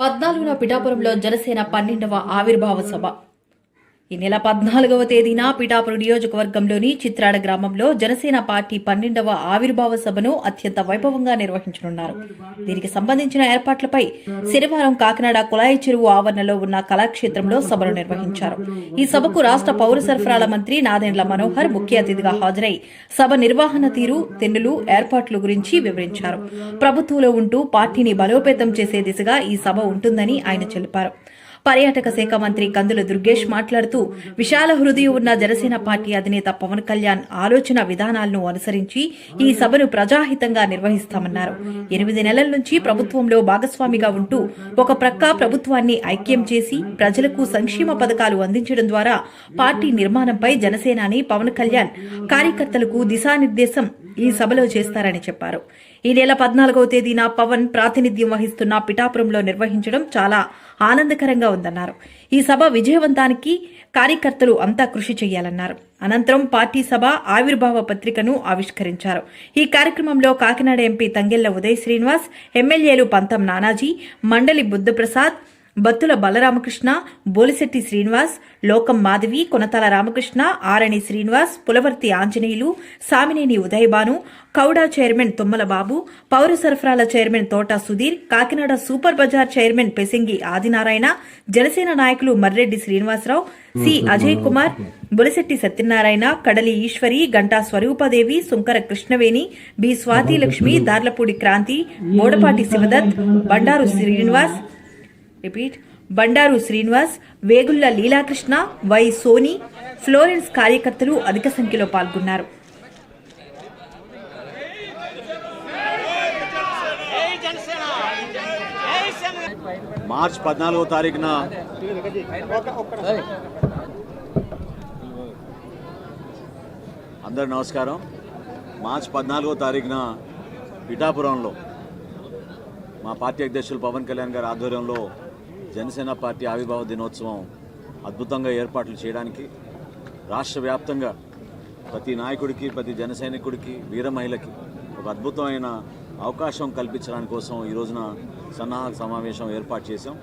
పద్నాలుగున పిఠాపురంలో జనసేన పన్నెండవ ఆవిర్భావ సభ. ఈ నెల పద్నాలుగవ తేదీన పిఠాపురం నియోజకవర్గంలోని చిత్రాడ గ్రామంలో జనసేన పార్టీ పన్నెండవ ఆవిర్భావ సభను అత్యంత వైభవంగా నిర్వహించనున్నారు. దీనికి సంబంధించిన ఏర్పాట్లపై శనివారం కాకినాడ కుళాయి చెరువు ఆవరణలో ఉన్న కళాక్షేత్రంలో సభను నిర్వహించారు. ఈ సభకు రాష్ట్ర పౌర సరఫరాల మంత్రి నాదెండ్ల మనోహర్ ముఖ్య అతిథిగా హాజరై సభ నిర్వహణ తీరు తెన్నులు ఏర్పాట్లు గురించి వివరించారు. ప్రభుత్వంలో ఉంటూ పార్టీని బలోపేతం చేసే దిశగా ఈ సభ ఉంటుందని ఆయన తెలిపారు. పర్యాటక శాఖ మంత్రి కందుల దుర్గేష్ మాట్లాడుతూ విశాల హృదయం ఉన్న జనసేన పార్టీ అధినేత పవన్ కళ్యాణ్ ఆలోచన విధానాలను అనుసరించి ఈ సభను ప్రజాహితంగా నిర్వహిస్తామన్నారు. ఎనిమిది నెలల నుంచి ప్రభుత్వంలో భాగస్వామిగా ఉంటూ ఒక ప్రక్క ప్రభుత్వాన్ని ఐక్యం చేసి ప్రజలకు సంక్షేమ పథకాలు అందించడం ద్వారా పార్టీ నిర్మాణంపై జనసేనాని పవన్ కళ్యాణ్ కార్యకర్తలకు దిశానిర్దేశం ఈ సభలో చేస్తారని చెప్పారు. ఈ నెల పద్నాలుగవ తేదీన పవన్ ప్రాతినిధ్యం వహిస్తున్న పిఠాపురంలో నిర్వహించడం చాలా ఆనందకరంగా ఉందన్నారు. ఈ సభ విజయవంతానికి కార్యకర్తలు అంతా కృషి చేయాలన్నారు. అనంతరం పార్టీ సభ ఆవిర్భావ పత్రికను ఆవిష్కరించారు. ఈ కార్యక్రమంలో కాకినాడ ఎంపీ తంగెళ్ళ ఉదయ్ శ్రీనివాస్ ఎమ్మెల్యేలు పంతం నానాజీ మండలి బుద్ధప్రసాద్ బత్తుల బలరామకృష్ణ బోలిశెట్టి శ్రీనివాస్ లోకం మాధవి కొనతాల రామకృష్ణ ఆరణి శ్రీనివాస్ పులవర్తి ఆంజనేయులు సామినేని ఉదయభాను కౌడా చైర్మన్ తుమ్మల బాబు పౌర సరఫరాల chairman Thota Sudheer Kakinada super bazaar chairman Pesingi Adinarayana Janasena నాయకులు Marreddy Srinivasarao C Ajay Kumar Bolisetty Satyanarayana Kadali Eswari Ganta Swarupadevi Sunkara Krishnaveni B Swathi Lakshmi Darlapudi Kranthi Modapati Sivadatt Bandaru Srinivas repeat Bandaru Srinivas Vegulla Leelakrishna Y Soni Florence కార్యకర్తలు అధిక సంఖ్యలో పాల్గొన్నారు. March పద్నాలుగో తారీఖున అందరు నమస్కారం. March పద్నాలుగో తారీఖున పిఠాపురంలో మా పార్టీ అధ్యక్షులు పవన్ కళ్యాణ్ గారి ఆధ్వర్యంలో జనసేన పార్టీ ఆవిర్భావ దినోత్సవం అద్భుతంగా ఏర్పాట్లు చేయడానికి రాష్ట్ర వ్యాప్తంగా ప్రతి నాయకుడికి ప్రతి జన సైనికుడికి వీర మహిళకి ఒక అద్భుతమైన అవకాశం కల్పించడానికి కోసం ఈ రోజున సన్నాహక సమావేశం ఏర్పాటు చేశాం.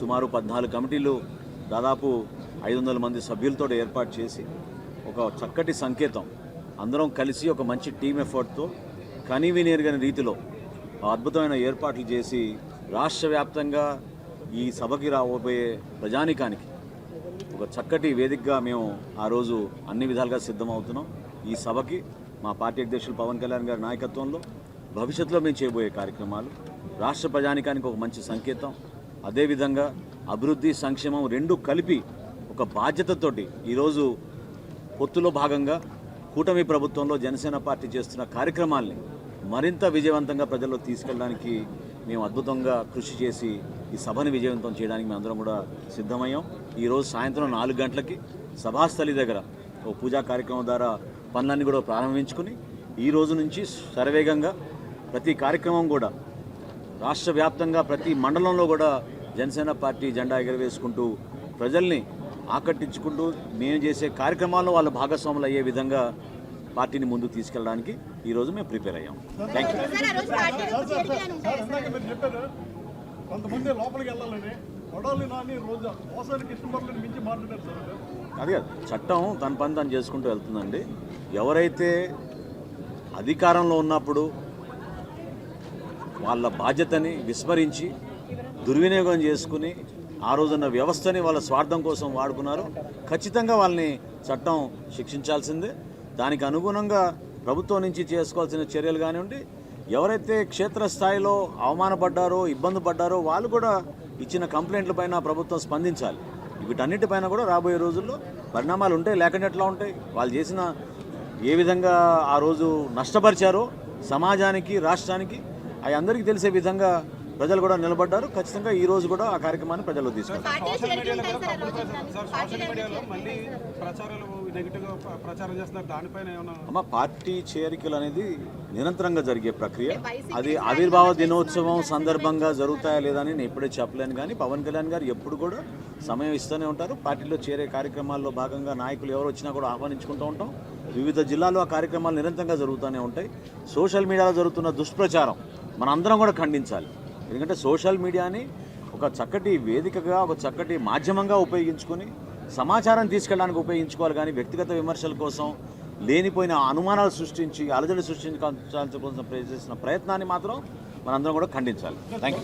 సుమారు పద్నాలుగు కమిటీలు దాదాపు ఐదు వందల మంది సభ్యులతో ఏర్పాటు చేసి ఒక చక్కటి సంకేతం. అందరం కలిసి ఒక మంచి టీం ఎఫర్ట్తో కనీవినేరుగని రీతిలో అద్భుతమైన ఏర్పాట్లు చేసి రాష్ట్ర వ్యాప్తంగా ఈ సభకి రాబోయే ప్రజానికానికి ఒక చక్కటి వేదికగా మేము ఆ రోజు అన్ని విధాలుగా సిద్ధమవుతున్నాం. ఈ సభకి మా పార్టీ అధ్యక్షులు పవన్ కళ్యాణ్ గారి నాయకత్వంలో భవిష్యత్తులో మేము చేయబోయే కార్యక్రమాలు రాష్ట్ర ప్రజానికానికి ఒక మంచి సంకేతం అదేవిధంగా అభివృద్ధి సంక్షేమం రెండు కలిపి ఒక బాధ్యతతోటి ఈరోజు పొత్తులో భాగంగా కూటమి ప్రభుత్వంలో జనసేన పార్టీ చేస్తున్న కార్యక్రమాల్ని మరింత విజయవంతంగా ప్రజల్లో తీసుకెళ్ళడానికి మేము అద్భుతంగా కృషి చేసి ఈ సభను విజయవంతం చేయడానికి మేము అందరం కూడా సిద్ధమయ్యాం. ఈరోజు సాయంత్రం నాలుగు గంటలకి సభాస్థలి దగ్గర ఓ పూజా కార్యక్రమం ద్వారా పనులన్నీ కూడా ప్రారంభించుకుని ఈ రోజు నుంచి శరవేగంగా ప్రతి కార్యక్రమం కూడా రాష్ట్ర వ్యాప్తంగా ప్రతి మండలంలో కూడా జనసేన పార్టీ జెండా ఎగరవేసుకుంటూ ప్రజల్ని ఆకట్టించుకుంటూ మేము చేసే కార్యక్రమాల్లో వాళ్ళ భాగస్వాములు అయ్యే విధంగా పార్టీని ముందుకు తీసుకెళ్ళడానికి ఈరోజు మేము ప్రిపేర్ అయ్యాం. థ్యాంక్ యూ అది కాదు. చట్టం తన పని తను చేసుకుంటూ వెళ్తుందండి. ఎవరైతే అధికారంలో ఉన్నప్పుడు వాళ్ళ బాధ్యతని విస్మరించి దుర్వినియోగం చేసుకుని ఆ రోజున్న వ్యవస్థని వాళ్ళ స్వార్థం కోసం వాడుకున్నారు. ఖచ్చితంగా వాళ్ళని చట్టం శిక్షించాల్సిందే. దానికి అనుగుణంగా ప్రభుత్వం నుంచి చేసుకోవాల్సిన చర్యలు కానివ్వండి ఎవరైతే క్షేత్రస్థాయిలో అవమానపడ్డారో ఇబ్బంది పడ్డారో వాళ్ళు కూడా ఇచ్చిన కంప్లైంట్ల పైన ప్రభుత్వం స్పందించాలి. వీటన్నిటిపైన కూడా రాబోయే రోజుల్లో పరిణామాలు ఉంటాయి లేకుండా ఎట్లా ఉంటాయి. వాళ్ళు చేసిన ఏ విధంగా ఆ రోజు నష్టపరిచారో సమాజానికి రాష్ట్రానికి అవి అందరికీ తెలిసే విధంగా ప్రజలు కూడా నిలబడ్డారు. ఖచ్చితంగా ఈ రోజు కూడా ఆ కార్యక్రమాన్ని ప్రజల్లో తీసుకెళ్తారు. పార్టీ చేరికలు ఉంటాయి సార్ ఆ రోజు సార్ సోషల్ మీడియాలో మళ్ళీ ప్రచారాలు నెగిటివ్గా ప్ర- ప్రచారం చేస్తున్నారు. దానిపైన ఏమైనా అమ్మ పార్టీ చేరికలు అనేది నిరంతరంగా జరిగే ప్రక్రియ. అది ఆవిర్భావ దినోత్సవం సందర్భంగా జరుగుతాయా లేదా అని నేను ఇప్పుడే చెప్పలేను కానీ పవన్ కళ్యాణ్ గారు ఎప్పుడు కూడా సమయం ఇస్తూనే ఉంటారు. పార్టీలో చేరే కార్యక్రమాల్లో భాగంగా నాయకులు ఎవరు వచ్చినా కూడా ఆహ్వానించుకుంటూ ఉంటాం. వివిధ జిల్లాల్లో ఆ కార్యక్రమాలు నిరంతరంగా జరుగుతూనే ఉంటాయి. సోషల్ మీడియాలో జరుగుతున్న దుష్ప్రచారం మనందరం కూడా ఖండించాలి. ఎందుకంటే సోషల్ మీడియాని ఒక చక్కటి వేదికగా ఒక చక్కటి మాధ్యమంగా ఉపయోగించుకొని సమాచారం తీసుకెళ్ళడానికి ఉపయోగించుకోవాలి కానీ వ్యక్తిగత విమర్శల కోసం లేనిపోయిన అనుమానాలు సృష్టించి అలజడి సృష్టించాల్సిన కోసం చేసిన ప్రయత్నాన్ని మాత్రం మనందరం కూడా ఖండించాలి. Thank you